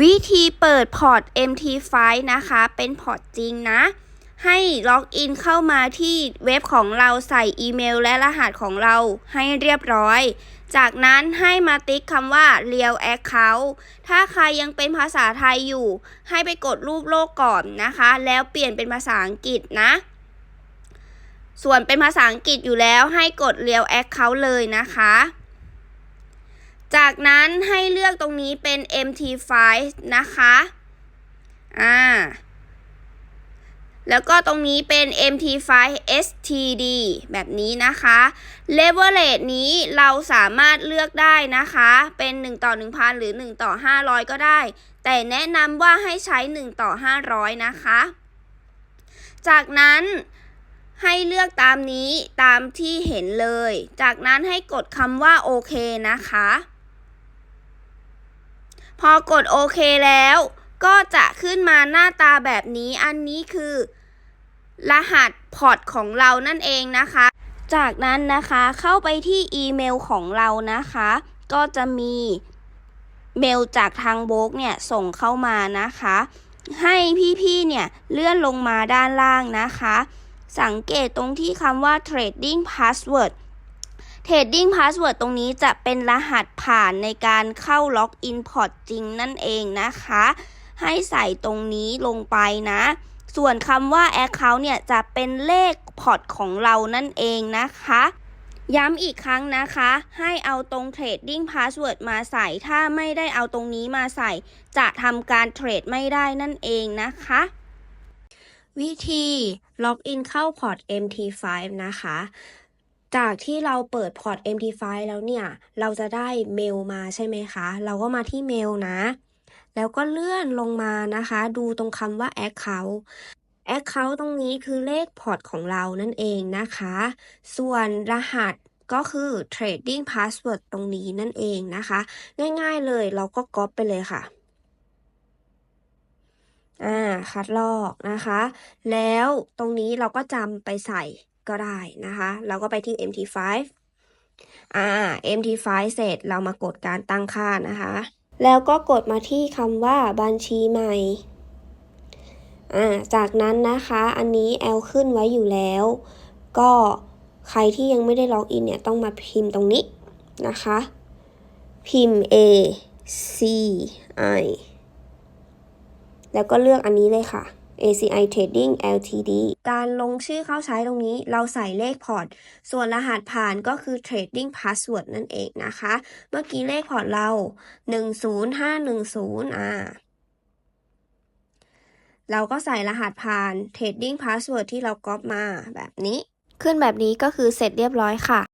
วิธีเปิดพอร์ต MT5 นะคะ เป็นพอร์ตจริงนะ ให้ล็อกอินเข้ามาที่เว็บของเราใส่อีเมลและรหัสของเราให้เรียบร้อย จากนั้นให้มาติ๊กคำว่า Real Account ถ้าใครยังเป็นภาษาไทยอยู่ ให้ไปกดรูปโลกก่อนนะคะ แล้วเปลี่ยนเป็นภาษาอังกฤษนะ ส่วนเป็นภาษาอังกฤษอยู่แล้วให้กด Real Account เลยนะคะ จากนั้นให้เลือกตรงนี้เป็น MT5 นะคะ อ่า แล้วก็ตรงนี้เป็น MT5 STD แบบนี้นะคะ Leverage นี้เราสามารถเลือกได้นะคะ เป็น 1 ต่อ 1,000 หรือ 1 ต่อ 500 ก็ได้ แต่แนะนำว่าให้ใช้ 1 ต่อ 500 นะคะ จากนั้นให้เลือกตามนี้ตามที่เห็นเลย จากนั้นให้กดคำว่าโอเคนะคะ พอกดโอเคแล้ว ก็จะขึ้นมาหน้าตาแบบนี้ อันนี้คือ รหัสพอร์ตของเรานั่นเองนะคะ จากนั้นนะคะเข้าไปที่อีเมลของเรานะคะ ก็จะมีเมลจากทางโบกเนี่ยส่งเข้ามานะคะ ให้พี่ๆเนี่ยเลื่อนลงมาด้านล่างนะคะ สังเกตตรงที่คำว่า trading password trading password ตรงนี้จะเป็นรหัสผ่านในการเข้าล็อกอินพอร์ตจริงนั่นเองนะคะ ให้ใส่ตรงนี้ลงไปนะ ส่วนคำว่า account เนี่ยจะเป็นเลขพอร์ตของเรานั่นเองนะคะย้ำอีกครั้งนะคะ ให้เอาตรง trading password มาใส่ ถ้าไม่ได้เอาตรงนี้มาใส่ จะทำการเทรดไม่ได้นั่นเองนะคะ วิธีล็อกอินเข้าพอร์ต MT5 นะคะ จากที่เราเปิดพอร์ต MT5 แล้วเนี่ย เราจะได้เมลมาใช่ไหมคะ เราก็มาที่เมลนะ แล้วก็เลื่อนลงมานะคะ ดูตรงคำว่า Account Account ตรงนี้คือเลขพอร์ตของเรานั่นเองนะคะ ส่วนรหัสก็คือ Trading Password ตรงนี้นั่นเองนะคะ ง่ายๆเลยเราก็ก๊อปไปเลยค่ะ อ่า คัดลอกนะคะ แล้วตรงนี้เราก็จำไปใส่ ก็ได้นะคะ เราก็ไปที่ MT5 อ่า MT5 เสร็จเรามากดการตั้งค่านะคะ แล้วก็กดมาที่คำว่าบัญชีใหม่อ่าจากนั้นนะคะอันนี้แอลขึ้นไว้อยู่แล้ว ก็ใครที่ยังไม่ได้ล็อกอินเนี่ยต้องมาพิมพ์ตรงนี้นะคะ พิมพ์ A C I แล้วก็เลือกอันนี้เลยค่ะ ACI Trading Ltd การลงชื่อเข้าใช้ตรงนี้เราใส่เลขพอร์ต ส่วนรหัสผ่านก็คือ Trading Password นั่นเองนะคะ เมื่อกี้เลขพอร์ตเรา 10510 อ่า เราก็ใส่รหัสผ่าน Trading Password ที่เราก๊อปมาแบบนี้ ขึ้นแบบนี้ก็คือเสร็จเรียบร้อยค่ะ